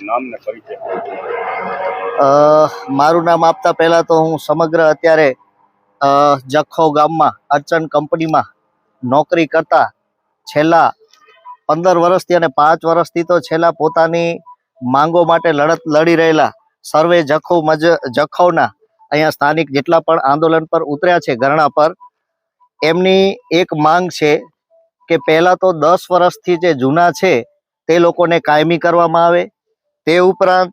નામ મારું નામ આપતા પહેલા તો હું સમગ્ર અત્યારે જખો ગામમાં, અર્ચન કંપનીમાં નોકરી કરતા છેલ્લા પંદર વર્ષથી અને પાંચ વર્ષથી તો છેલ્લા પોતાની માંગો માટે લડત લડી રહેલા સર્વે જખો મજ, જખૌના અહીંયા સ્થાનિક જેટલા પણ આંદોલન પર ઉતર્યા છે ધરણા પર, એમની એક માંગ છે કે પહેલાં તો દસ વર્ષથી જે જૂના છે તે લોકોને કાયમી કરવામાં આવે તે ઉપરાંત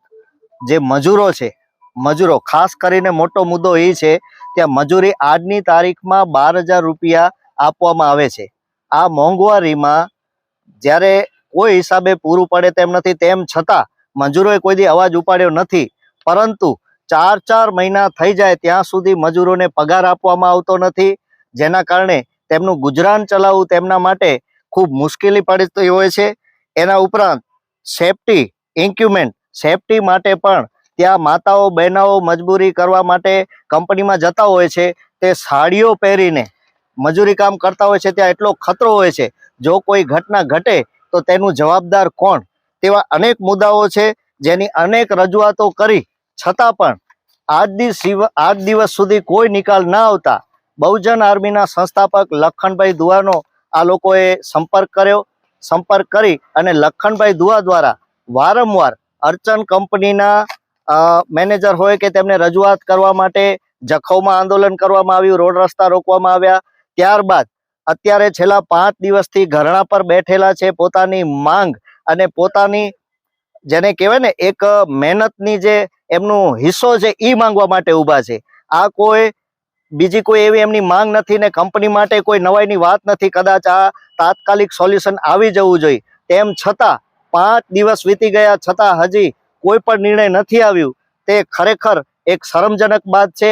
જે મજૂરો છે, મજૂરો, ખાસ કરીને મોટો મુદ્દો એ છે કે મજૂરી આજની તારીખમાં બાર હજાર રૂપિયા આપવામાં આવે છે. આ મોંઘવારીમાં જ્યારે કોઈ હિસાબે પૂરું પડે તેમ નથી, તેમ છતાં મજૂરોએ કોઈ દી અવાજ ઉપાડ્યો નથી. પરંતુ ચાર ચાર મહિના થઈ જાય ત્યાં સુધી મજૂરોને પગાર આપવામાં આવતો નથી, જેના કારણે તેમનું ગુજરાન ચલાવવું તેમના માટે ખૂબ મુશ્કેલી પડતી હોય છે. એના ઉપરાંત સેફટી ઇન્ક્યુમેન્ટ, સેફટી માટે પણ. ત્યાં માતાઓ, બહેનાઓ મજબૂરી કરવા માટે કંપનીમાં જતા હોય છે. તે સાડીઓ પહેરીને મજૂરી કામ કરતા હોય છે. ત્યાં એટલો ખતરો હોય છે. જો કોઈ ઘટના ઘટે, તો તેનું જવાબદાર કોણ? તેવા અનેક મુદ્દાઓ છે, જેની અનેક રજૂઆતો કરી. છતાં પણ, આજ આજ દિવસ સુધી કોઈ નિકાલ ના આવતા. બહુજન આર્મીના સંસ્થાપક લખનભાઈ દુવાનો આ લોકોએ સંપર્ક કર્યો. સંપર્ક કરી અને લખનભાઈ દુવા દ્વારા વારંવાર અર્ચન કંપનીના મેનેજર હોય કે તેમને રજૂઆત કરવા માટે જખૌમાં આંદોલન કરવામાં આવ્યું, રોડ રસ્તા રોકવામાં આવ્યા. ત્યારબાદ અત્યારે છેલ્લા પાંચ દિવસથી ઘરણા પર બેઠેલા છે પોતાની માંગ અને પોતાની જેને કહેવાય ને એક મહેનતની જે એમનું હિસ્સો છે એ માંગવા માટે ઊભા છે. આ કોઈ, બીજી કોઈ એવી એમની માંગ નથી ને કંપની માટે કોઈ નવાઈની વાત નથી. કદાચ આ તાત્કાલિક સોલ્યુશન આવી જવું જોઈએ. તેમ છતાં પાંચ દિવસ વીતી ગયા છતાં હજી કોઈ પણ નિર્ણય નથી આવ્યું. તે ખરેખર એક શરમજનક બાદ છે.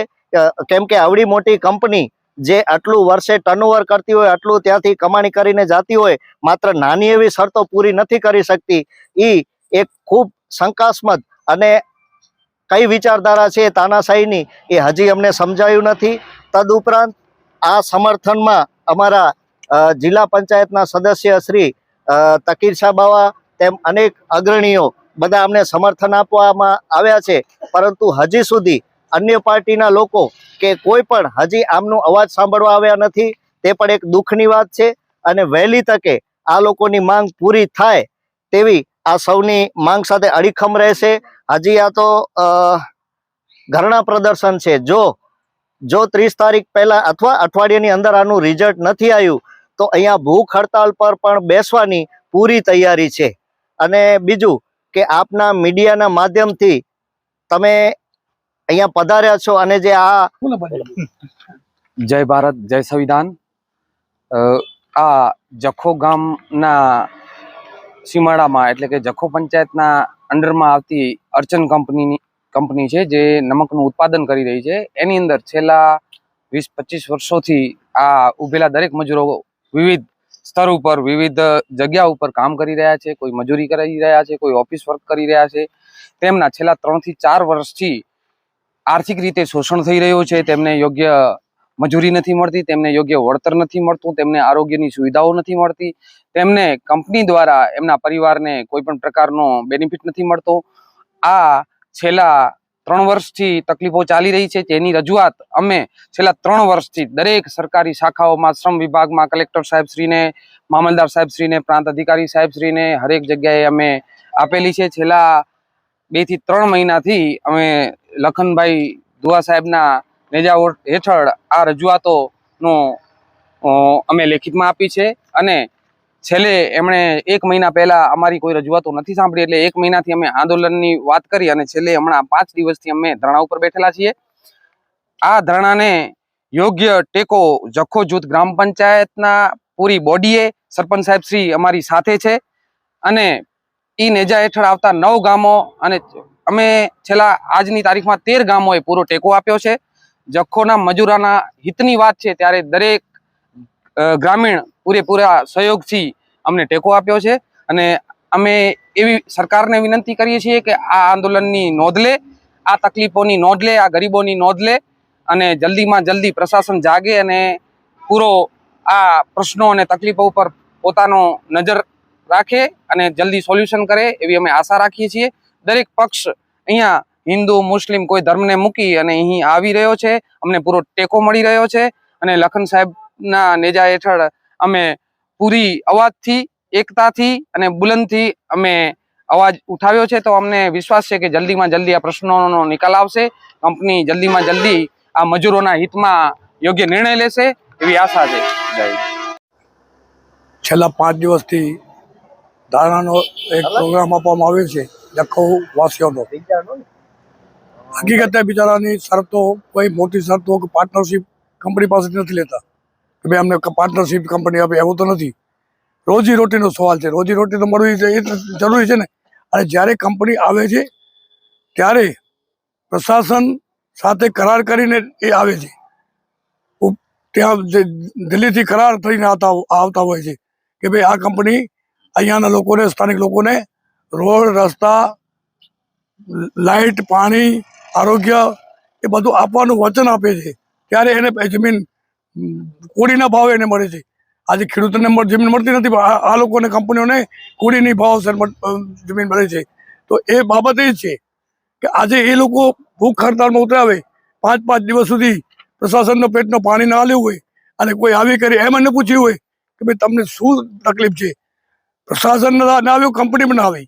કેમ કે આવડી મોટી કંપની જે આટલું વર્ષે ટર્નઓવર કરતી હોય, આટલું ત્યાંથી કમાણી કરીને જાતી હોય, માત્ર નાની એવી શરતો પૂરી નથી કરી શકતી. એ એક ખૂબ શંકાસ્પદ અને કઈ વિચારધારા છે તાનાશાહીની એ હજી અમને સમજાયું નથી. તદુપરાંત આ સમર્થનમાં અમારા જિલ્લા પંચાયતના સદસ્ય શ્રી તકીર શાહ બાવા તેમ અનેક અગ્રણીઓ બધા અમને સમર્થન આપવામાં આવ્યા છે. પરંતુ હજી સુધી અન્ય પાર્ટીના લોકો કે કોઈ પણ હજી આમનો અવાજ સાંભળવા આવ્યા નથી, તે પણ એક દુઃખની વાત છે અને વહેલી તકે આ લોકોની માંગ પૂરી થાય તેવી આ સૌની માંગ સાથે અડીખમ રહેશે. હજી આ તો ધરણા પ્રદર્શન છે. જો જો ત્રીસ તારીખ પહેલાં અથવા અઠવાડિયાની અંદર આનું રિઝલ્ટ નથી આવ્યું, તો અહીંયા ભૂખ હડતાલ પર પણ બેસવાની પૂરી તૈયારી છે. અને બીજું કે આપના મીડિયાના માધ્યમથી તમે અહીંયા પધાર્યા છો અને જે આ જય ભારત જય સંવિધાન. આ જખો ગામના સીમાડામાં એટલે કે જખો પંચાયતના અંડરમાં આવતી અર્ચન કંપનીની કંપની છે જે નમકનું ઉત્પાદન કરી રહી છે. એની અંદર છેલ્લા વીસ પચીસ વર્ષોથી આ ઉભેલા દરેક મજૂરો વિવિધ સ્તર ઉપર વિવિધ જગ્યા ઉપર કામ કરી રહ્યા છે, કોઈ મજૂરી કરી રહ્યા છે, કોઈ ઓફિસ વર્ક કરી રહ્યા છે. તેમના છેલ્લા ત્રણથી ચાર વર્ષથી આર્થિક રીતે શોષણ થઈ રહ્યું છે, તેમને યોગ્ય મજૂરી નથી મળતી, તેમને યોગ્ય વળતર નથી મળતું, તેમને આરોગ્યની સુવિધાઓ નથી મળતી. તેમને કંપની દ્વારા એમના પરિવારને કોઈ પણ પ્રકારનો બેનિફિટ નથી મળતો. આ છેલ્લા ત્રણ વર્ષથી તકલીફો ચાલી રહી છે. તેની રજૂઆત અમે છેલ્લા ત્રણ વર્ષથી દરેક સરકારી શાખાઓમાં, શ્રમ વિભાગમાં, કલેક્ટર સાહેબશ્રીને, મામલદાર સાહેબશ્રીને, પ્રાંત અધિકારી સાહેબશ્રીને હરેક જગ્યાએ અમે આપેલી છે. છેલ્લા બેથી ત્રણ મહિનાથી અમે લખનભાઈ દુઆ સાહેબના નેજા હેઠળ આ રજૂઆતોનો અમે લેખિતમાં આપી છે અને છેલ્લે એમણે એક મહિના પહેલા અમારી કોઈ રજૂઆતો નથી સાંભળી એટલે એક મહિનાથી અમે આંદોલનની વાત કરી અને છેલ્લે હમણાં પાંચ દિવસથી અમે ધરણા ઉપર બેઠેલા છીએ. આ ધરણાને યોગ્ય ટેકો જખો જૂથ ગ્રામ પંચાયતના પૂરી બોડીએ સરપંચ સાહેબ શ્રી અમારી સાથે છે અને ઈ નેજા હેઠળ આવતા નવ ગામો અને અમે છેલ્લા આજની તારીખમાં તેર ગામોએ પૂરો ટેકો આપ્યો છે. જખોના મજૂરાના હિતની વાત છે ત્યારે દરેક ગ્રામીણ પૂરેપૂરા સહયોગથી અમને ટેકો આપ્યો છે અને અમે એવી સરકારને વિનંતી કરીએ છીએ કે આ આંદોલનની નોંધ લે, આ તકલીફોની નોંધ લે, આ ગરીબોની નોંધ લે અને જલ્દીમાં જલ્દી પ્રશાસન જાગે અને પૂરો આ પ્રશ્નો અને તકલીફો ઉપર પોતાનો નજર રાખે અને જલ્દી સોલ્યુશન કરે એવી અમે આશા રાખીએ છીએ. દરેક પક્ષ અહીંયા હિન્દુ, મુસ્લિમ કોઈ ધર્મને મૂકી અને અહીં આવી રહ્યો છે. અમને પૂરો ટેકો મળી રહ્યો છે અને લખન સાહેબના નેજા હેઠળ અમે પૂરી અવાજથી, એકતાથી અને બુલંદથી અમે અવાજ ઉઠાવ્યો છે. તો અમને વિશ્વાસ છે કે જલ્દીમાં જલ્દી આ પ્રશ્નોનો નિકાલ આવશે. કંપની જલ્દીમાં જલ્દી આ મજૂરોના હિતમાં યોગ્ય નિર્ણય લેશે એવી આશા છે. છેલ્લા પાંચ દિવસથી ધારણાનો એક પ્રોગ્રામ આપવામાં આવ્યો છે જખૌ વાસીઓનો હકીકતે બિચારાની શરતો કોઈ મોટી શરતો કે પાર્ટનરશિપ કંપની પાસેથી નથી લેતા. કે ભાઈ અમને પાર્ટનરશીપ કંપની આપે, એવું તો નથી. રોજી રોટીનો સવાલ છે. રોજી રોટી તો મળવી છે એ જરૂરી છે ને. અને જ્યારે કંપની આવે છે, ત્યારે પ્રશાસન સાથે કરાર કરીને એ આવે છે. ત્યાં જે દિલ્હીથી કરાર થઈને આવતા આવતા હોય છે કે ભાઈ આ કંપની અહીંયાના લોકોને, સ્થાનિક લોકોને રોડ, રસ્તા લાઇટ પાણી, આરોગ્ય એ બધું આપવાનું વચન આપે છે. ત્યારે એને જમીન કોડીના ભાવે એને મળે છે આજે ખેડૂતોને જમીન મળતી નથી આ- લોકોને, કંપનીઓને કોડીની ભાવ જમીન મળે છે. તો એ બાબત એ છે કે આજે એ લોકો ભૂખ હડતાળમાં ઉતરાવે, પાંચ પાંચ દિવસ સુધી પ્રશાસનનો પેટનો પાણી ના લેવું હોય અને કોઈ આવી કરી, એમ એને પૂછ્યું હોય કે ભાઈ તમને શું તકલીફ છે? પ્રશાસન ના આવ્યું, કંપની ના આવી.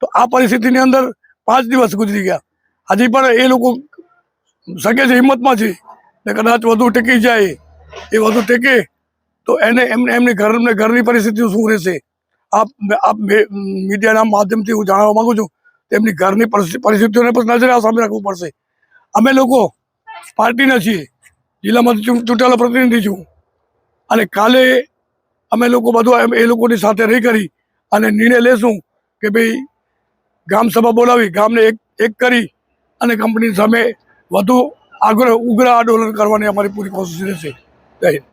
તો આ પરિસ્થિતિની અંદર પાંચ દિવસ ગુજરી ગયા. હજી પણ એ લોકો શકે છે, હિંમતમાં છે. ને કદાચ વધુ ટકી જાય. એ વધુ ટેકે. તો એને એમને એમની ઘર ઘરની પરિસ્થિતિ શું રહેશે? આપ આપ મીડિયાના માધ્યમથી હું જાણવા માગું છું, તેમની ઘરની પરિસ્થિતિઓને પણ નજરે સામે રાખવું પડશે. અમે લોકો પાર્ટીના છીએ જિલ્લામાંથી ચૂંટાયેલા પ્રતિનિધિ છું. અને કાલે અમે લોકો બધું એ લોકોની સાથે રહી કરી અને નિર્ણય લેશું કે ભાઈ ગામ સભા બોલાવી, ગામને એક એક કરી અને કંપની સામે વધુ આગ્રહ ઉગ્ર આંદોલન કરવાની અમારી પૂરી કોશિશ રહેશે. જય હિન્દ